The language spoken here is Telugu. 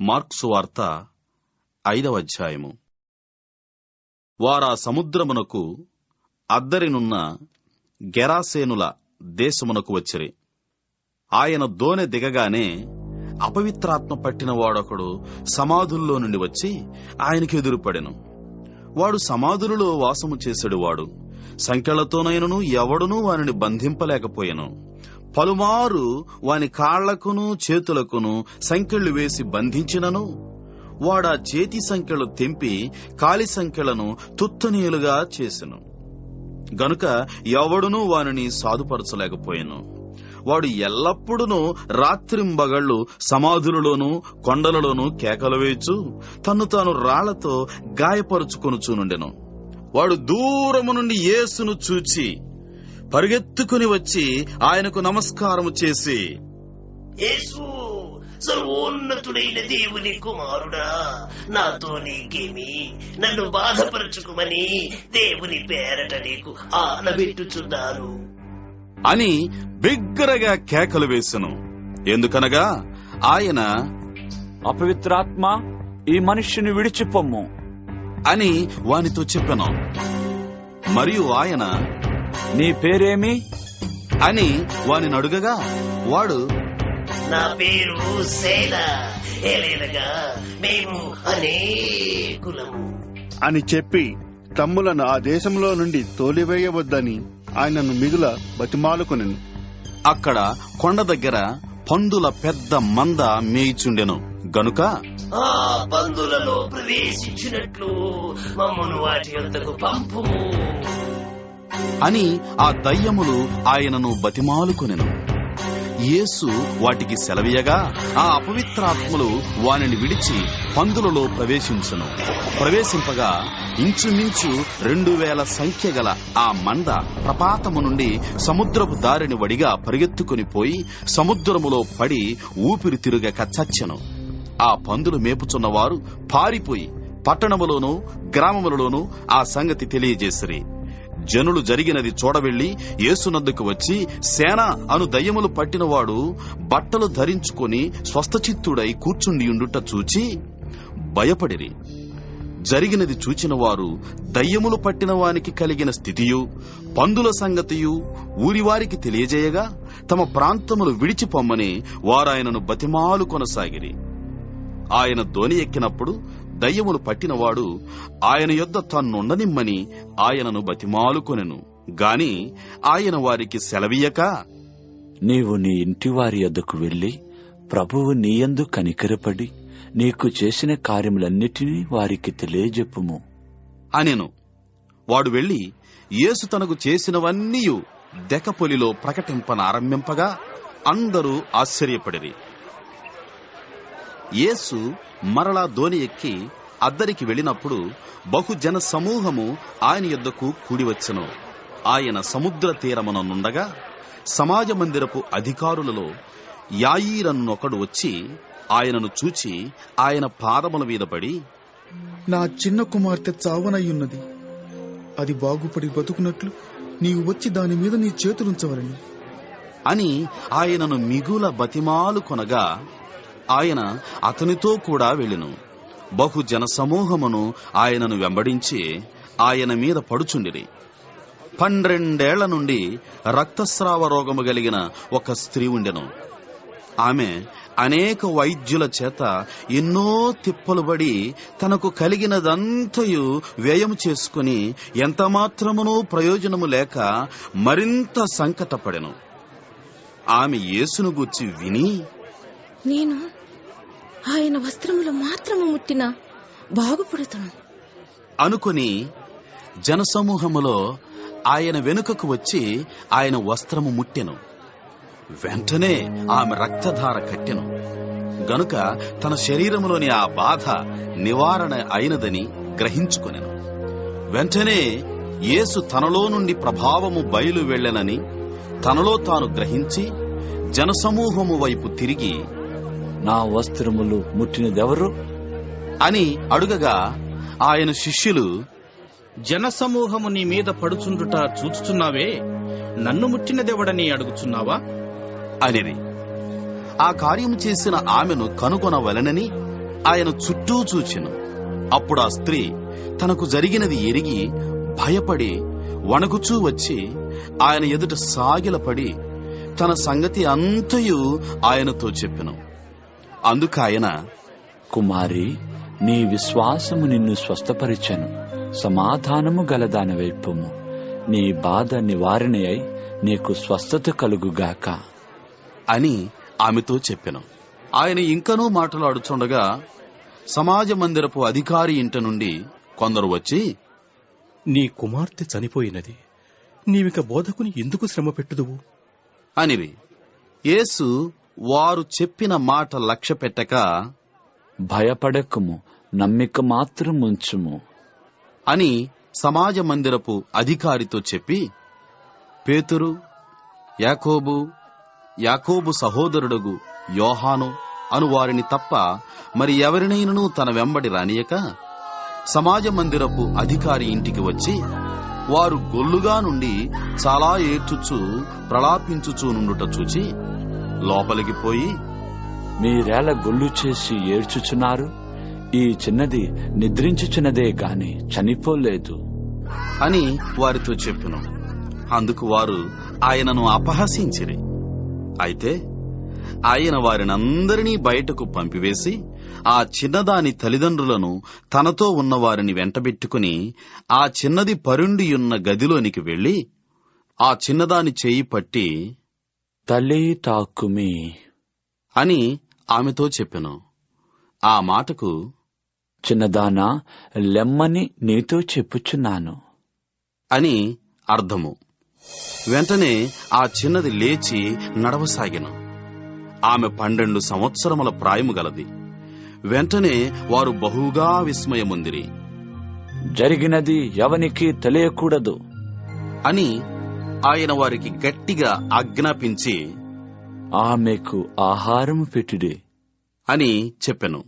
మార్క్సు వార్త ఐదవ అధ్యాయము. వారా సముద్రమునకు అద్దరినున్న గెరాసేనుల దేశమునకు వచ్చిరి. ఆయన దోనె దిగగానే అపవిత్రాత్మ పట్టిన వాడొకడు సమాధుల్లో నుండి వచ్చి ఆయనకి ఎదురుపడెను. వాడు సమాధులలో వాసము చేసెడు వాడు. సంఖ్యలతోనైనను ఎవడునూ వానిని బంధింపలేకపోయెను. పలుమారు వాని కాళ్ళకును చేతులకును సంఖ్యలు వేసి బంధించినను. వాడా చేతి సంఖ్యలు తెంపి కాలి సంఖ్యలను తుత్తనీయులుగా చేసెను. గనుక ఎవడునూ వానిని సాధుపరచలేకపోయాను. వాడు ఎల్లప్పుడూ రాత్రింబగళ్ళు సమాధులలోనూ కొండలలోనూ కేకలు వేయచ్చు తన్ను తాను రాళ్ళతో గాయపరుచుకొనుచునుండెను. వాడు దూరము నుండి యేసును చూచి పరిగెత్తుకుని వచ్చి ఆయనకు నమస్కారము చేసి యేసు సర్వోన్నతుడైన దేవుని కుమారుడా నాతో నీకేమి నన్ను బాధపరచుకుమని దేవుని పేరట నీకు ఆనబెట్టుచున్నాను. అని బిగ్గరగా కేకలు వేసెను. ఎందుకనగా ఆయన అపవిత్రాత్మ ఈ మనుష్యుని విడిచిపొమ్ము. అని వానితో చెప్పెను. మరియు ఆయన నీ పేరేమి? అని వానిని అడుగగా వాడు నా పేరు మేము అనేకులము. అని చెప్పి తమ్ములను ఆ దేశంలో నుండి తోలివేయవద్దని ఆయనను మిగుల బతిమాలుకొనెను. అక్కడ కొండ దగ్గర పందుల పెద్ద మంద మేయిచుండెను. గనుక ఆ పందులలో ప్రవేశించినట్లు మమ్మను వాటి యొద్దకు పంపుము. అని ఆ దయ్యములు ఆయనను బతిమాలుకొనెను. యేసు వాటికి సెలవీయగా ఆ అపవిత్రాత్మలు వానిని విడిచి పందులలో ప్రవేశించును. ప్రవేశింపగా ఇంచుమించు రెండు వేల సంఖ్య గల ఆ మంద ప్రపాతము నుండి సముద్రపు దారిని వడిగా పరిగెత్తుకుని పోయి సముద్రములో పడి ఊపిరి తిరుగక చచ్చెను. ఆ పందులు మేపుచున్నవారు పారిపోయి పట్టణములోనూ గ్రామములలోనూ ఆ సంగతి తెలియజేసిరి. జనులు జరిగినది చూడవెళ్ళి ఏసునందుకు వచ్చి సేన అను దయ్యములు పట్టినవాడు బట్టలు ధరించుకొని స్వస్థచిత్తుడై కూర్చుండియుండుట చూచి భయపడిరి. జరిగినది చూచిన వారు దయ్యములు పట్టిన వానికి కలిగిన స్థితియు పందుల సంగతియు ఊరివారికి తెలియజేయగా తమ ప్రాంతములు విడిచిపొమ్మని వారాయనను బతిమాలు కొనసాగిరి. ఆయన దోని ఎక్కినప్పుడు దయ్యములు పట్టినవాడు ఆయన యొద్ద తన్నుండనిమ్మని ఆయనను బతిమాలుకొనెను. గాని ఆయన వారికి సెలవీయక నీవు నీ ఇంటి వారి యొద్దకు వెళ్ళి ప్రభువు నీయందు కనికరపడి నీకు చేసిన కార్యములన్నిటినీ వారికి తెలియజెప్పుము. అనెను. వాడు వెళ్ళి యేసు తనకు చేసినవన్నీయు దెకపొలిలో ప్రకటింపనారంభింపగా అందరూ ఆశ్చర్యపడిరి. యేసు మరలా దోని ఎక్కి అద్దరికి వెళ్ళినప్పుడు బహుజన సమూహము ఆయన యొద్దకు కూడివచ్చెను. ఆయన సముద్ర తీరముననుండగా సమాజ మందిరపు అధికారులలో యాయీరన్నొకడు వచ్చి ఆయనను చూచి ఆయన పాదముల మీద పడి నా చిన్న కుమార్తె చావనయ్యున్నది. అది బాగుపడి బతుకున్నట్లు నీవు వచ్చి దాని మీద నీ చేతులుంచవలని. అని ఆయనను మిగుల బతిమాలు కొనగా ఆయన అతనితో కూడా వెళ్ళెను. బహు జనసమూహమును ఆయనను వెంబడించి ఆయన మీద పడుచుండిరి. పన్నెండేళ్ళ నుండి రక్తస్రావ రోగము కలిగిన ఒక స్త్రీ ఉండెను. ఆమె అనేక వైద్యుల చేత ఎన్నో తిప్పలు పడి తనకు కలిగినదంతయు వ్యయం చేసుకుని ఎంతమాత్రమునూ ప్రయోజనము లేక మరింత సంకటపడెను. ఆమె యేసును గూర్చి విని నేను ఆయన వస్త్రములు మాత్రము ముట్టిన బాగుపడుతును. అనుకుని జనసమూహములో ఆయన వెనుకకు వచ్చి ఆయన వస్త్రము ముట్టెను. వెంటనే ఆమె రక్తధార కట్టెను. గనుక తన శరీరములోని ఆ బాధ నివారణ అయినదని గ్రహించుకొనెను. వెంటనే యేసు తనలో నుండి ప్రభావము బయలు వెళ్ళెనని తనలో తాను గ్రహించి జనసమూహము వైపు తిరిగి నా వస్త్రములు ముట్టినదెవరు? అని అడుగగా ఆయన శిష్యులు జనసమూహము నీ మీద పడుచుండుట చూచుచున్నావే? నన్ను ముట్టినదెవడని అడుగుచున్నావా? అనిది. ఆ కార్యము చేసిన ఆమెను కనుగొనవలనని ఆయన చుట్టూ చూచెను. అప్పుడు ఆ స్త్రీ తనకు జరిగినది ఎరిగి భయపడి వణగుచూ వచ్చి ఆయన ఎదుట సాగిలపడి తన సంగతి అంతయు ఆయనతో చెప్పెను. అందుకాయన కుమారి నీ విశ్వాసము నిన్ను స్వస్థపరిచెను. సమాధానము గలదాని వైపుము. నీ బాధ నివారణ అయి నీకు స్వస్థత కలుగుగాక. అని ఆమెతో చెప్పెను. ఆయన ఇంకనూ మాట్లాడుచుండగా సమాజ మందిరపు అధికారి ఇంట నుండి కొందరు వచ్చి నీ కుమార్తె చనిపోయినది. నీవిక బోధకుని ఎందుకు శ్రమ పెట్టుదువు అనిరి యేసు వారు చెప్పిన మాట లక్ష్య పెట్టక భయపడకము నమ్మిక మాత్రం ఉంచుము అని సమాజ మందిరపు అధికారితో చెప్పి పేతురు యాకోబు యాకోబు సహోదరుడగు యోహాను అను వారిని తప్ప మరి ఎవరినైనను తన వెంబడి రానియక సమాజ మందిరపు అధికారి ఇంటికి వచ్చి వారు గొల్లుగా నుండి చాలా ఏడ్చుచు ప్రలాపించుచూ నుండుట చూచి లోపలికి పోయి మీరేల గొల్లు చేసి ఏడ్చుచున్నారు. ఈ చిన్నది నిద్రించుచున్నదే గాని చనిపోలేదు. అని వారితో చెప్పెను. అందుకు వారు ఆయనను అపహసించిరి. అయితే ఆయన వారినందరినీ బయటకు పంపివేసి ఆ చిన్నదాని తల్లిదండ్రులను తనతో ఉన్న వారిని వెంటబెట్టుకుని ఆ చిన్నది పరుండియున్న గదిలోనికి వెళ్ళి ఆ చిన్నదాని చేయి పట్టి తల్లి తాకుమి. అని ఆమెతో చెప్పెను. ఆ మాటకు చిన్నదానా లెమ్మని నీతో చెప్పుచున్నాను. అని అర్థము. వెంటనే ఆ చిన్నది లేచి నడవసాగెను. ఆమె పన్నెండు సంవత్సరముల ప్రాయము గలది. వెంటనే వారు బహుగా విస్మయముందిరి. జరిగినది ఎవనికి తెలియకూడదు. అని ఆయన వారికి గట్టిగా ఆజ్ఞాపించి ఆమెకు ఆహారము పెట్టుడి అని చెప్పెను.